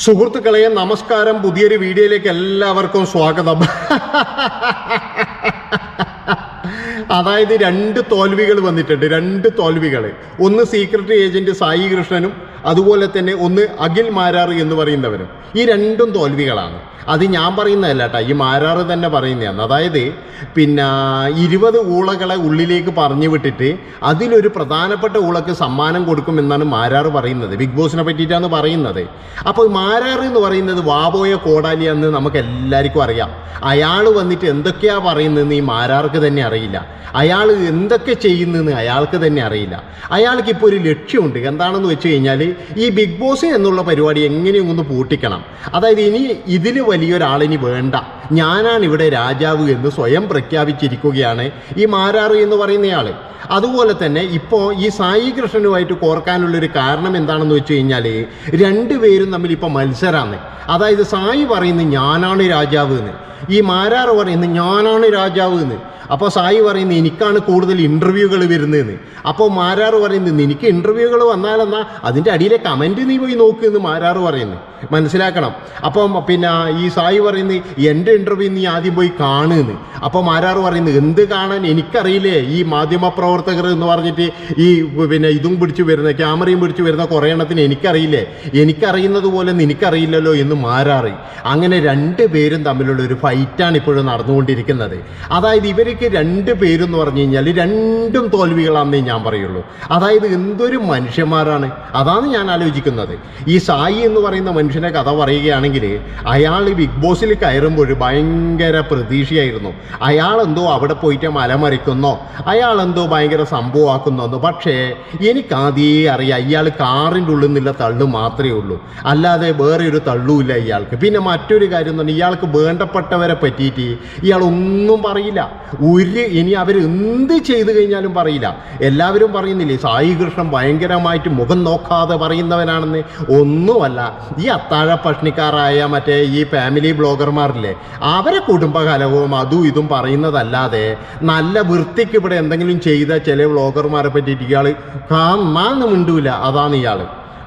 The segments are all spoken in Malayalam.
സുഹൃത്തുക്കളെ നമസ്കാരം. പുതിയൊരു വീഡിയോയിലേക്ക് എല്ലാവർക്കും സ്വാഗതം. അതായത് രണ്ട് തോൽവികൾ വന്നിട്ടുണ്ട് രണ്ട് തോൽവികൾ. ഒന്ന് സീക്രട്ടറി ഏജന്റ് സായി കൃഷ്ണനും അതുപോലെ തന്നെ ഒന്ന് അഖിൽ മാരാർ എന്ന് പറയുന്നവരും. ഈ രണ്ടും തോൽവികളാണ്. അത് ഞാൻ പറയുന്നതല്ല കേട്ടോ ഈ മാരാറ് തന്നെ പറയുന്നതാണ് അതായത് പിന്നെ ഇരുപത് ഊളകളെ ഉള്ളിലേക്ക് പറഞ്ഞു വിട്ടിട്ട് അതിലൊരു പ്രധാനപ്പെട്ട ഊളക്ക് സമ്മാനം കൊടുക്കുമെന്നാണ് മാരാറ് പറയുന്നത്. ബിഗ് ബോസിനെ പറ്റിയിട്ടാണ് പറയുന്നത്. അപ്പോൾ മാരാറ് എന്ന് പറയുന്നത് വാബോയ കോടാലി എന്ന് നമുക്ക് എല്ലാവർക്കും അറിയാം. അയാൾ വന്നിട്ട് എന്തൊക്കെയാണ് പറയുന്നതെന്ന് ഈ മാരാർക്ക് തന്നെ അറിയില്ല. അയാൾ എന്തൊക്കെ ചെയ്യുന്നതെന്ന് അയാൾക്ക് തന്നെ അറിയില്ല. അയാൾക്ക് ഇപ്പോൾ ഒരു ലക്ഷ്യമുണ്ട്. എന്താണെന്ന് വെച്ച് കഴിഞ്ഞാൽ ഈ ബിഗ് ബോസ് എന്നുള്ള പരിപാടി എങ്ങനെയും ഒന്ന് പൂട്ടിക്കണം. അതായത് ഇനി ഇതിൽ വലിയൊരാളിനി വേണ്ട. ഞാനാണ് ഇവിടെ രാജാവ് എന്ന് സ്വയം പ്രഖ്യാപിച്ചിരിക്കുകയാണ് ഈ മാരാറു എന്ന് പറയുന്നയാൾ അതുപോലെ തന്നെ ഇപ്പോൾ ഈ സായി കൃഷ്ണനുമായിട്ട് കോർക്കാനുള്ളൊരു കാരണം എന്താണെന്ന് വെച്ച് കഴിഞ്ഞാൽ രണ്ടുപേരും തമ്മിൽ ഇപ്പോൾ മത്സരമാണ് അതായത് സായി പറയുന്നത് ഞാനാണ് രാജാവ് എന്ന്. ഈ മാരാർ പറയുന്നത് ഞാനാണ് രാജാവ് എന്ന്. അപ്പോൾ സായി പറയുന്നത് എനിക്കാണ് കൂടുതൽ ഇന്റർവ്യൂകൾ വരുന്നതെന്ന്. അപ്പോൾ മാരാർ പറയുന്നത് എനിക്ക് ഇന്റർവ്യൂകൾ വന്നാലെന്നാ? അതിന്റെ അടിയിലെ കമന്റ് നീ പോയി നോക്ക് എന്ന് മാരാർ പറയുന്നു. മനസ്സിലാക്കണം. അപ്പം പിന്നെ ഈ സായി പറയുന്നത് എന്റെ ഇന്റർവ്യൂ നീ ആദ്യം പോയി കാണുമെന്ന് അപ്പോൾ മാരാർ പറയുന്നത് എന്ത് കാണാൻ? എനിക്കറിയില്ലേ ഈ മാധ്യമ പ്രവർത്തകർ എന്ന് പറഞ്ഞിട്ട് ഈ പിന്നെ ഇതും പിടിച്ചു വരുന്ന ക്യാമറയും പിടിച്ചു വരുന്ന കുറേ എണ്ണത്തിന് എനിക്കറിയില്ലേ? എനിക്കറിയുന്നത് പോലെ നിനക്കറിയില്ലല്ലോ എന്ന് മാരാറി അങ്ങനെ രണ്ട് പേരും തമ്മിലുള്ള ഒരു ഫൈറ്റാണ് ഇപ്പോഴും നടന്നുകൊണ്ടിരിക്കുന്നത്. അതായത് ഇവർക്ക് രണ്ട് പേരെന്ന് പറഞ്ഞു കഴിഞ്ഞാൽ രണ്ടും തോൽവികളാണെന്നേ ഞാൻ പറയുള്ളൂ. അതായത് എന്തൊരു മനുഷ്യന്മാരാണ്. അതാണ് ഞാൻ ആലോചിക്കുന്നത്. ഈ സായി എന്ന് പറയുന്ന മനുഷ്യനെ കഥ പറയുകയാണെങ്കിൽ അയാൾ ബിഗ് ബോസിൽ കയറുമ്പോൾ ഭയങ്കര പ്രതീക്ഷയായിരുന്നു. അയാളെന്തോ അവിടെ പോയിട്ട് മലമറിക്കുന്നോ അയാളെന്തോ ഭയങ്കര സംഭവമാക്കുന്നോ പക്ഷേ എനിക്കാദ്യേ അറിയാം ഇയാൾ കാറിന്റെ ഉള്ളിൽ നിന്നുള്ള തള്ളു മാത്രമേ ഉള്ളൂ. അല്ലാതെ വേറെ ഒരു തള്ളുമില്ല ഇയാൾക്ക്. പിന്നെ മറ്റൊരു കാര്യം എന്ന് പറഞ്ഞാൽ ഇയാൾക്ക് വേണ്ടപ്പെട്ടവരെ പറ്റിയിട്ട് ഇയാളൊന്നും പറയില്ല. ഒരു ഇനി അവർ എന്ത് ചെയ്തു കഴിഞ്ഞാലും പറയില്ല. എല്ലാവരും പറയുന്നില്ലേ സായി കൃഷ്ണൻ ഭയങ്കരമായിട്ട് മുഖം നോക്കാതെ പറയുന്നവനാണെന്ന്. ഒന്നുമല്ല ഈ അത്താഴ പഷ്ണിക്കാരായ മറ്റേ ഈ ഫാമിലി ബ്ലോഗർമാരില്ലേ അവരെ കുടുംബകലവും അതും ഇതും പറയുന്നതല്ലാതെ നല്ല വൃത്തിക്ക് ഇവിടെ എന്തെങ്കിലും ചെയ്ത ചില ബ്ലോഗർമാരെ പറ്റിയിട്ട് ഇയാൾ കാമാന്ന് മിണ്ടൂല. അതാണ് ഇയാൾ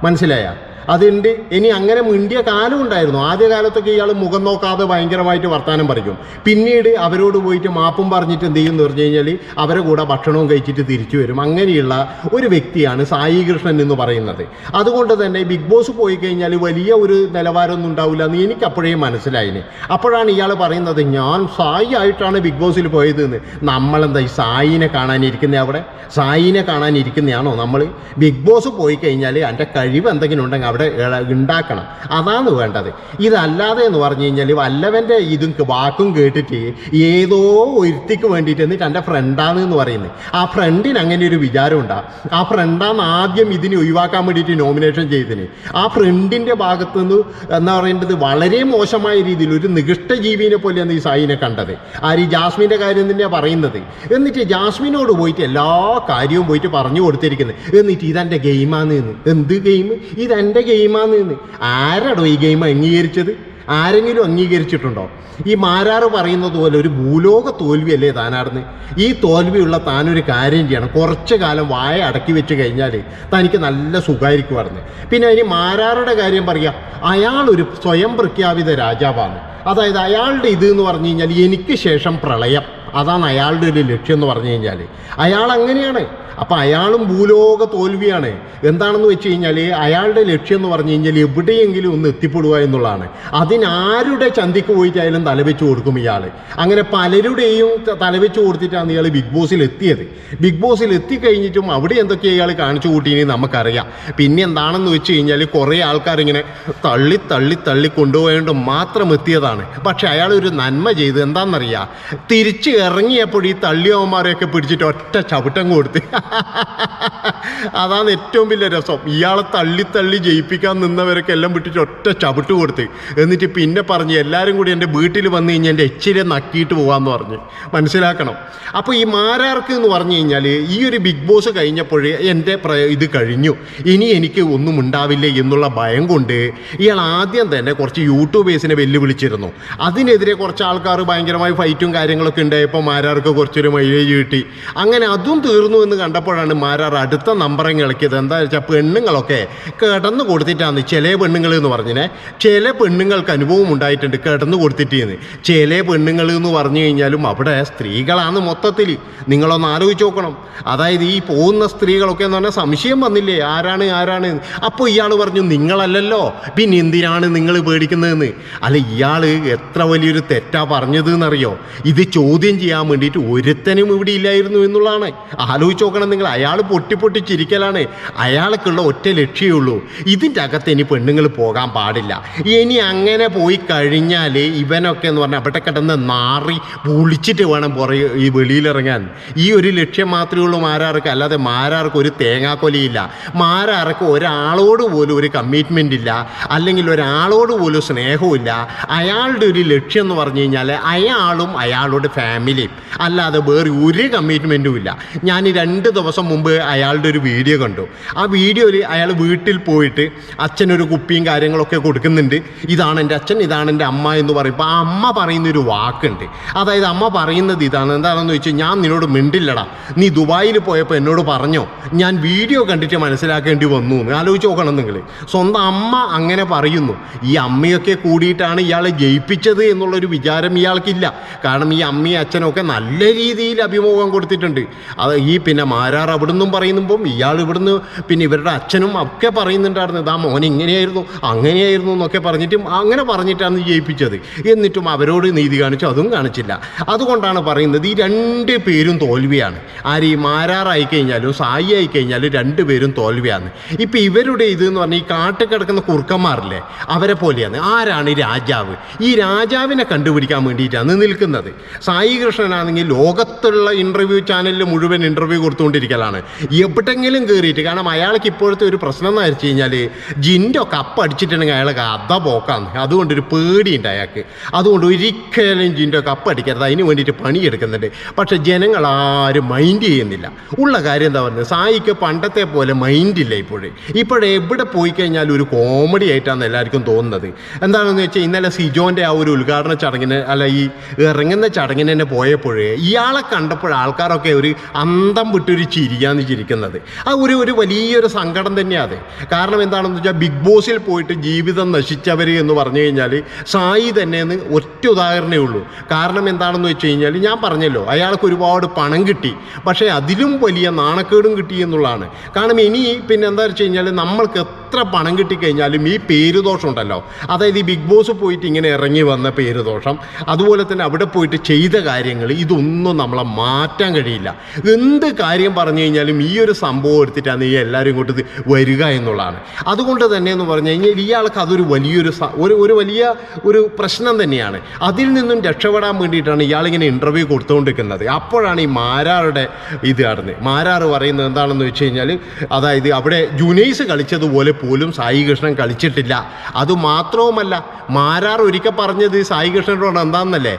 മനസ്സിലായ? അതുണ്ട്. ഇനി അങ്ങനെ മിണ്ടിയ കാലം ഉണ്ടായിരുന്നു. ആദ്യ കാലത്തൊക്കെ ഇയാൾ മുഖം നോക്കാതെ ഭയങ്കരമായിട്ട് വർത്തമാനം പറയും പിന്നീട് അവരോട് പോയിട്ട് മാപ്പും പറഞ്ഞിട്ട് എന്ത് ചെയ്യുമെന്ന് പറഞ്ഞു കഴിഞ്ഞാൽ അവരെ കൂടെ ഭക്ഷണവും കഴിച്ചിട്ട് തിരിച്ചു വരും. അങ്ങനെയുള്ള ഒരു വ്യക്തിയാണ് സായി കൃഷ്ണൻ എന്ന് പറയുന്നത്. അതുകൊണ്ട് തന്നെ ബിഗ് ബോസ് പോയി കഴിഞ്ഞാൽ വലിയ ഒരു നിലവാരമൊന്നും ഉണ്ടാവില്ല എന്ന് എനിക്ക് അപ്പോഴേ മനസ്സിലായിന്. അപ്പോഴാണ് ഇയാൾ പറയുന്നത് ഞാൻ സായി ആയിട്ടാണ് ബിഗ് ബോസിൽ പോയത് എന്ന് നമ്മളെന്താ ഈ സായിനെ കാണാനിരിക്കുന്നത് അവിടെ? സായിനെ കാണാനിരിക്കുന്നതാണോ നമ്മൾ ബിഗ് ബോസ് പോയി കഴിഞ്ഞാൽ എന്റെ കഴിവ് എന്തെങ്കിലും ഉണ്ടെങ്കിൽ അവിടെ ഉണ്ടാക്കണം. അതാണ് വേണ്ടത്. ഇതല്ലാതെ എന്ന് പറഞ്ഞു കഴിഞ്ഞാൽ വല്ലവന്റെ ഇതും വാക്കും കേട്ടിട്ട് ഏതോ ഒരുത്തിക്ക് വേണ്ടിയിട്ട് എന്നിട്ട് എന്റെ ഫ്രണ്ടാണ് എന്ന് പറയുന്നത് ആ ഫ്രണ്ടിന് അങ്ങനെ ഒരു വിചാരം ഉണ്ടാകും ആ ഫ്രണ്ടാണ് ആദ്യം ഇതിനെ ഒഴിവാക്കാൻ വേണ്ടിയിട്ട് നോമിനേഷൻ ചെയ്തതിന്. ആ ഫ്രണ്ടിന്റെ ഭാഗത്തു നിന്ന് എന്താ പറയേണ്ടത് വളരെ മോശമായ രീതിയിൽ ഒരു നികൃഷ്ട ജീവിനെ പോലെയാണ് ഈ സായിനെ കണ്ടത്. ആര് ഈ ജാസ്മിന്റെ കാര്യം തന്നെയാണ് പറയുന്നത്. എന്നിട്ട് ജാസ്മിനോട് പോയിട്ട് എല്ലാ കാര്യവും പോയിട്ട് പറഞ്ഞു കൊടുത്തിരിക്കുന്നത് എന്നിട്ട് ഇതെന്റെ ഗെയിമാണ് എന്ന്. എന്ത് ഗെയിം ഇതെന്റെ ഗെയിമാന്ന് എന്ന് ആരാടോ ഈ ഗെയിം അംഗീകരിച്ചത്? ആരെങ്കിലും അംഗീകരിച്ചിട്ടുണ്ടോ? ഈ മാരാറ് പറയുന്നത് പോലെ ഒരു ഭൂലോക തോൽവിയല്ലേ താനാടുന്ന്? ഈ തോൽവിയുള്ള താനൊരു കാര്യം ചെയ്യണം. കുറച്ച് കാലം വായ അടക്കി വെച്ച് കഴിഞ്ഞാൽ തനിക്ക് നല്ല സുഖമായിരിക്കുമായിരുന്നു പിന്നെ ഇനി മാരാറുടെ കാര്യം പറയാം. അയാളൊരു സ്വയം പ്രഖ്യാപിത രാജാവാണ്. അതായത് അയാളുടെ ഇത് എന്ന് പറഞ്ഞു കഴിഞ്ഞാൽ എനിക്ക് ശേഷം പ്രളയം. അതാണ് അയാളുടെ ഒരു ലക്ഷ്യം എന്ന് പറഞ്ഞു കഴിഞ്ഞാൽ അയാൾ അങ്ങനെയാണ്. അപ്പം അയാളും ഭൂലോക തോൽവിയാണ്. എന്താണെന്ന് വെച്ച് കഴിഞ്ഞാൽ അയാളുടെ ലക്ഷ്യം എന്ന് പറഞ്ഞു കഴിഞ്ഞാൽ എവിടെയെങ്കിലും ഒന്ന് എത്തിപ്പെടുക എന്നുള്ളതാണ്. അതിനാരുടെ ചന്തിക്ക് പോയിട്ടായാലും തലവെച്ച് കൊടുക്കും ഇയാൾ അങ്ങനെ പലരുടെയും തലവെച്ച് കൊടുത്തിട്ടാണ് ഇയാൾ ബിഗ് ബോസിൽ എത്തിയത്. ബിഗ് ബോസിൽ എത്തിക്കഴിഞ്ഞിട്ടും അവിടെ എന്തൊക്കെ ഇയാൾ കാണിച്ചു കൂട്ടിയെന്ന് നമുക്കറിയാം. പിന്നെ എന്താണെന്ന് വെച്ച് കഴിഞ്ഞാൽ കുറേ ആൾക്കാർ ഇങ്ങനെ തള്ളി തള്ളി തള്ളി കൊണ്ടുപോയതുകൊണ്ട് മാത്രം എത്തിയതാണ്. പക്ഷേ അയാൾ ഒരു നന്മ ചെയ്ത് എന്താണെന്നറിയാം തിരിച്ച് ഇറങ്ങിയപ്പോൾ ഈ തള്ളിയവന്മാരെയൊക്കെ പിടിച്ചിട്ട് ഒറ്റ ചവിട്ടം കൊടുത്ത്. അതാണ് ഏറ്റവും വലിയ രസം. ഇയാളെ തള്ളി തള്ളി ജയിപ്പിക്കാൻ നിന്നവരൊക്കെ എല്ലാം വിട്ടിട്ട് ഒറ്റ ചവിട്ട് കൊടുത്ത്. എന്നിട്ട് പിന്നെ പറഞ്ഞ് എല്ലാവരും കൂടി എന്റെ വീട്ടിൽ വന്നു കഴിഞ്ഞാൽ എന്റെ എച്ചിലെ നക്കിയിട്ട് പോകാമെന്ന് പറഞ്ഞ്. മനസ്സിലാക്കണം. അപ്പോൾ ഈ മാരാർക്ക് എന്ന് പറഞ്ഞു കഴിഞ്ഞാൽ ഈ ഒരു ബിഗ് ബോസ് കഴിഞ്ഞപ്പോഴേ എന്റെ ഇത് കഴിഞ്ഞു. ഇനി എനിക്ക് ഒന്നും ഉണ്ടാവില്ല എന്നുള്ള ഭയം കൊണ്ട് ഇയാൾ ആദ്യം തന്നെ കുറച്ച് യൂട്യൂബേഴ്സിനെ വെല്ലുവിളിച്ചിരുന്നു. അതിനെതിരെ കുറച്ച് ആൾക്കാർ ഭയങ്കരമായി ഫൈറ്റും കാര്യങ്ങളൊക്കെ ഉണ്ടായപ്പോൾ മാരാർക്ക് കുറച്ചൊരു മൈലേജ് കിട്ടി. അങ്ങനെ അതും തീർന്നു എന്ന് കണ്ടപ്പോഴാണ് മാരാർ അടുത്ത നമ്പറിങ് കളിക്കുന്നത് എന്താ വെച്ചാൽ പെണ്ണുങ്ങളൊക്കെ കിടന്നു കൊടുത്തിട്ടാണ് ചില പെണ്ണുങ്ങൾ എന്ന് പറഞ്ഞിനെ. ചില പെണ്ണുങ്ങൾക്ക് അനുഭവം ഉണ്ടായിട്ടുണ്ട് കിടന്നു കൊടുത്തിട്ടേന്ന്. ചില പെണ്ണുങ്ങൾ എന്ന് പറഞ്ഞു കഴിഞ്ഞാലും അവിടെ സ്ത്രീകളാണ് മൊത്തത്തിൽ നിങ്ങളൊന്ന് ആലോചിച്ച് നോക്കണം. അതായത് ഈ പോകുന്ന സ്ത്രീകളൊക്കെ എന്ന് പറഞ്ഞാൽ സംശയം വന്നില്ലേ? ആരാണ് ആരാണ്? അപ്പോൾ ഇയാൾ പറഞ്ഞു നിങ്ങളല്ലല്ലോ. പിന്നെ എന്തിനാണ് നിങ്ങൾ പേടിക്കുന്നതെന്ന്? അല്ല ഇയാൾ എത്ര വലിയൊരു തെറ്റാ പറഞ്ഞത് എന്നറിയോ ഇത് ചോദ്യം ചെയ്യാൻ വേണ്ടിയിട്ട് ഒരുത്തനും ഇവിടെ ഇല്ലായിരുന്നു എന്നുള്ളതാണ്. ആലോചിച്ച് നോക്കണം നിങ്ങൾ. അയാൾ പൊട്ടി പൊട്ടി ചിരിക്കലാണ് അയാൾക്കുള്ള ഒറ്റ ലക്ഷ്യമുള്ളൂ ഇതിന്റെ അകത്ത് ഇനി പെണ്ണുങ്ങൾ പോകാൻ പാടില്ല. ഇനി അങ്ങനെ പോയി കഴിഞ്ഞാൽ ഇവനൊക്കെ എന്ന് പറഞ്ഞാൽ അവിടെ കിടന്ന് നാറി പൊളിച്ചിട്ട് വേണം പുറകെ ഈ വെളിയിലിറങ്ങാൻ. ഈ ഒരു ലക്ഷ്യം മാത്രമേ ഉള്ളൂ മാരാർക്ക്. അല്ലാതെ മാരാർക്ക് ഒരു തേങ്ങാക്കൊലിയില്ല. മാരാർക്ക് ഒരാളോട് പോലും ഒരു കമ്മിറ്റ്മെന്റ് ഇല്ല. അല്ലെങ്കിൽ ഒരാളോട് പോലും സ്നേഹമില്ല അയാളുടെ ഒരു ലക്ഷ്യം എന്ന് പറഞ്ഞു കഴിഞ്ഞാൽ അയാളും അയാളുടെ ഫാമിലിയും അല്ലാതെ വേറെ ഒരു കമ്മിറ്റ്മെന്റും ഇല്ല. ഞാൻ രണ്ട് ദിവസം മുമ്പ് അയാളുടെ ഒരു വീഡിയോ കണ്ടു. ആ വീഡിയോയിൽ അയാൾ വീട്ടിൽ പോയിട്ട് അച്ഛനൊരു കുപ്പിയും കാര്യങ്ങളൊക്കെ കൊടുക്കുന്നുണ്ട്. ഇതാണ് എന്റെ അച്ഛൻ ഇതാണ് എന്റെ അമ്മ എന്ന് പറയുമ്പോൾ ആ അമ്മ പറയുന്നൊരു വാക്കുണ്ട്. അതായത് അമ്മ പറയുന്നത് ഇതാണ്. എന്താണെന്ന് വെച്ചാൽ ഞാൻ നിന്നോട് മിണ്ടില്ലടാ. നീ ദുബായിൽ പോയപ്പോൾ എന്നോട് പറഞ്ഞോ ഞാൻ വീഡിയോ കണ്ടിട്ട് മനസ്സിലാക്കേണ്ടി വന്നു എന്ന്. ആലോചിച്ച് നോക്കണം നിങ്ങൾ. സ്വന്തം അമ്മ അങ്ങനെ പറയുന്നു. ഈ അമ്മയൊക്കെ കൂടിയിട്ടാണ് ഇയാളെ ജയിപ്പിച്ചത് എന്നുള്ളൊരു വിചാരം ഇയാൾക്കില്ല. കാരണം ഈ അമ്മയും അച്ഛനൊക്കെ നല്ല രീതിയിൽ അഭിമുഖം കൊടുത്തിട്ടുണ്ട്. അത് ഈ പിന്നെ മാരാർ അവിടുന്നും പറയുമ്പം ഇയാൾ ഇവിടുന്ന് പിന്നെ ഇവരുടെ അച്ഛനും ഒക്കെ പറയുന്നുണ്ടായിരുന്നു ഇതാ മോൻ ഇങ്ങനെയായിരുന്നു അങ്ങനെയായിരുന്നു എന്നൊക്കെ പറഞ്ഞിട്ടും അങ്ങനെ പറഞ്ഞിട്ടാണ് ജയിപ്പിച്ചത്. എന്നിട്ടും അവരോട് നീതി കാണിച്ചു അതും കാണിച്ചില്ല. അതുകൊണ്ടാണ് പറയുന്നത് ഈ രണ്ട് പേരും തോൽവിയാണ്. ആര് ഈ മാരാറായി കഴിഞ്ഞാലും സായി ആയി കഴിഞ്ഞാലും രണ്ട് പേരും തോൽവിയാണ്. ഇപ്പം ഇവരുടെ ഇത് എന്ന് പറഞ്ഞാൽ ഈ കാട്ടിൽ കിടക്കുന്ന കുറുക്കന്മാരില്ലേ അവരെ പോലെയാണ്. ആരാണ് ഈ രാജാവ്? ഈ രാജാവിനെ കണ്ടുപിടിക്കാൻ വേണ്ടിയിട്ടാണ് നിൽക്കുന്നത്. സായി കൃഷ്ണനാണെങ്കിൽ ലോകത്തുള്ള ഇന്റർവ്യൂ ചാനലിൽ മുഴുവൻ ഇന്റർവ്യൂ കൊടുത്തുകൊണ്ടിരിക്കലാണ്. എവിടെങ്കിലും കയറിയിട്ട് കാരണം അയാൾക്ക് ഇപ്പോഴത്തെ ഒരു പ്രശ്നം എന്ന് വെച്ച് കഴിഞ്ഞാൽ ജിന്റെ ഒക്കെ അപ്പടിച്ചിട്ടുണ്ടെങ്കിൽ അയാൾക്ക് അത പോക്കാന്ന്. അതുകൊണ്ടൊരു പേടിയുണ്ട് അയാൾക്ക്. അതുകൊണ്ട് ഒരിക്കലും ജിന്റെ ഒക്കെ അപ്പടിക്കരുത് അതിന് വേണ്ടിയിട്ട് പണിയെടുക്കുന്നുണ്ട്. പക്ഷേ ജനങ്ങളാരും മൈൻഡ് ചെയ്യുന്നില്ല. ഉള്ള കാര്യം എന്താ പറയുന്നത് സായിക്ക് പണ്ടത്തെ പോലെ മൈൻഡില്ല ഇപ്പോഴേ. ഇപ്പോഴേ എവിടെ പോയി കഴിഞ്ഞാൽ ഒരു കോമഡി ആയിട്ടാണ് എല്ലാവർക്കും തോന്നുന്നത്. എന്താണെന്ന് വെച്ചാൽ ഇന്നലെ സിജോന്റെ ആ ഒരു ഉദ്ഘാടന ചടങ്ങിന് അല്ല ഈ ഇറങ്ങുന്ന ചടങ്ങിന് തന്നെ പോയപ്പോഴേ ഇയാളെ കണ്ടപ്പോൾ ആൾക്കാരൊക്കെ ഒരു അന്തം വിട്ടൊരു ചിരിയാന്ന് ചിരിക്കുന്നത്. ആ ഒരു ഒരു വലിയൊരു സങ്കടം തന്നെയാണ് അത്. കാരണം എന്താണെന്ന് വെച്ചാൽ ബിഗ് ബോസിൽ പോയിട്ട് ജീവിതം നശിച്ചവർ എന്ന് പറഞ്ഞു കഴിഞ്ഞാൽ സായി തന്നെയെന്ന് ഒറ്റ ഉദാഹരണമേ ഉള്ളൂ. കാരണം എന്താണെന്ന് വെച്ച് കഴിഞ്ഞാൽ ഞാൻ പറഞ്ഞല്ലോ അയാൾക്ക് ഒരുപാട് പണം കിട്ടി. പക്ഷേ അതിലും വലിയ നാണക്കേടും കിട്ടി എന്നുള്ളതാണ്. കാരണം ഇനി പിന്നെ എന്താ വെച്ച് കഴിഞ്ഞാൽ നമ്മൾക്ക് എത്ര പണം കിട്ടിക്കഴിഞ്ഞാലും ഈ പേരുദോഷം ഉണ്ടല്ലോ അതായത് ഈ ബിഗ് ബോസ് പോയിട്ട് ഇങ്ങനെ ഇറങ്ങി വന്ന പേരുദോഷം അതുപോലെ തന്നെ അവിടെ പോയിട്ട് ചെയ്ത കാര്യങ്ങൾ ഇതൊന്നും നമ്മളെ മാറ്റാൻ കഴിയില്ല. എന്ത് കാര്യം പറഞ്ഞു കഴിഞ്ഞാലും ഈ ഒരു സംഭവം എടുത്തിട്ടാണ് ഈ എല്ലാവരും ഇങ്ങോട്ട് വരിക എന്നുള്ളതാണ്. അതുകൊണ്ട് തന്നെ എന്ന് പറഞ്ഞു കഴിഞ്ഞാൽ ഇയാൾക്ക് അതൊരു വലിയൊരു ഒരു ഒരു വലിയ ഒരു പ്രശ്നം തന്നെയാണ്. അതിൽ നിന്നും രക്ഷപ്പെടാൻ വേണ്ടിയിട്ടാണ് ഇയാളിങ്ങനെ ഇന്റർവ്യൂ കൊടുത്തുകൊണ്ടിരിക്കുന്നത്. അപ്പോഴാണ് ഈ മാരാറുടെ ഇത് നടന്നത്. മാരാറ് പറയുന്നത് എന്താണെന്ന് വെച്ച് കഴിഞ്ഞാൽ അതായത് അവിടെ ജുനൈസ് കളിച്ചതുപോലെ പോലും സായി കൃഷ്ണൻ കളിച്ചിട്ടില്ല. അതുമാത്രവുമല്ല മാരാർ ഒരിക്കൽ പറഞ്ഞത് സായി കൃഷ്ണനോട് എന്താണെന്നല്ലേ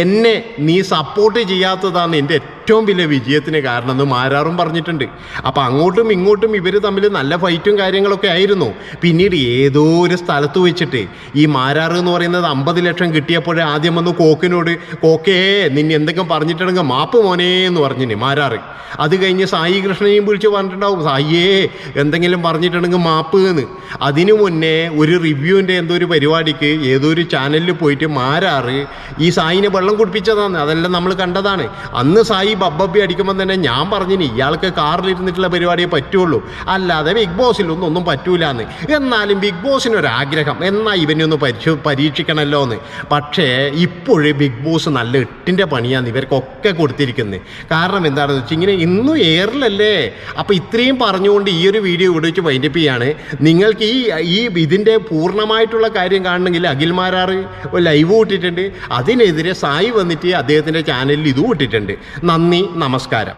എന്നെ നീ സപ്പോർട്ട് ചെയ്യാത്തതാണ് എന്റെ ഏറ്റവും വലിയ വിജയത്തിന് കാരണം എന്ന് മാരാറും പറഞ്ഞിട്ടുണ്ട്. അപ്പോൾ അങ്ങോട്ടും ഇങ്ങോട്ടും ഇവർ തമ്മിൽ നല്ല ഫൈറ്റും കാര്യങ്ങളൊക്കെ ആയിരുന്നു. പിന്നീട് ഏതോ ഒരു സ്ഥലത്ത് വെച്ചിട്ട് ഈ മാരാർ എന്ന് പറയുന്നത് അമ്പത് ലക്ഷം കിട്ടിയപ്പോഴേ ആദ്യം വന്ന് കോക്കിനോട് കോക്കേ നിന്നെ എന്തെങ്കിലും പറഞ്ഞിട്ടുണ്ടെങ്കിൽ മാപ്പ് മോനേ എന്ന് പറഞ്ഞിന് മാരാർ അത് കഴിഞ്ഞ് സായി കൃഷ്ണനെയും വിളിച്ച് പറഞ്ഞിട്ടുണ്ടാവും സായിയേ എന്തെങ്കിലും പറഞ്ഞിട്ടുണ്ടെങ്കിൽ മാപ്പ് എന്ന്. അതിനു മുന്നേ ഒരു റിവ്യൂവിന്റെ എന്തോ ഒരു പരിപാടിക്ക് ഏതോ ഒരു ചാനലിൽ പോയിട്ട് മാരാറ് ഈ സായിനെ വെള്ളം കുടിപ്പിച്ചതാണ്. അതെല്ലാം നമ്മൾ കണ്ടതാണ്. അന്ന് സായി ബബ്ബബി അടിക്കുമ്പോൾ തന്നെ ഞാൻ പറഞ്ഞിനി ഇയാൾക്ക് കാറിലിരുന്നിട്ടുള്ള പരിപാടിയെ പറ്റുള്ളൂ. അല്ലാതെ ബിഗ് ബോസിലൊന്നും ഒന്നും പറ്റൂല എന്ന് എന്നാലും ബിഗ് ബോസിനൊരാഗ്രഹം എന്നാൽ ഇവനെ ഒന്ന് പരിശോ പരീക്ഷിക്കണമല്ലോ എന്ന് പക്ഷേ ഇപ്പോഴും ബിഗ് ബോസ് നല്ല എട്ടിന്റെ പണിയാണ് ഇവർക്കൊക്കെ കൊടുത്തിരിക്കുന്നത് കാരണം എന്താണെന്ന് വെച്ചാൽ ഇങ്ങനെ ഇന്നും എയറിലല്ലേ അപ്പോൾ ഇത്രയും പറഞ്ഞുകൊണ്ട് ഈ ഒരു വീഡിയോ ഇവിടെ വെച്ച് വൈൻഡപ്പ് ചെയ്യാണ്. നിങ്ങൾക്ക് ഈ ഈ ഇതിന്റെ പൂർണമായിട്ടുള്ള കാര്യം കാണണമെങ്കിൽ അഖിൽമാരാർ ലൈവ് ഇട്ടിട്ടുണ്ട്. അതിനെതിരെ സായി വന്നിട്ട് അദ്ദേഹത്തിന്റെ ചാനലിൽ ഇതും ഇട്ടിട്ടുണ്ട്. നന്ദി നമസ്കാരം.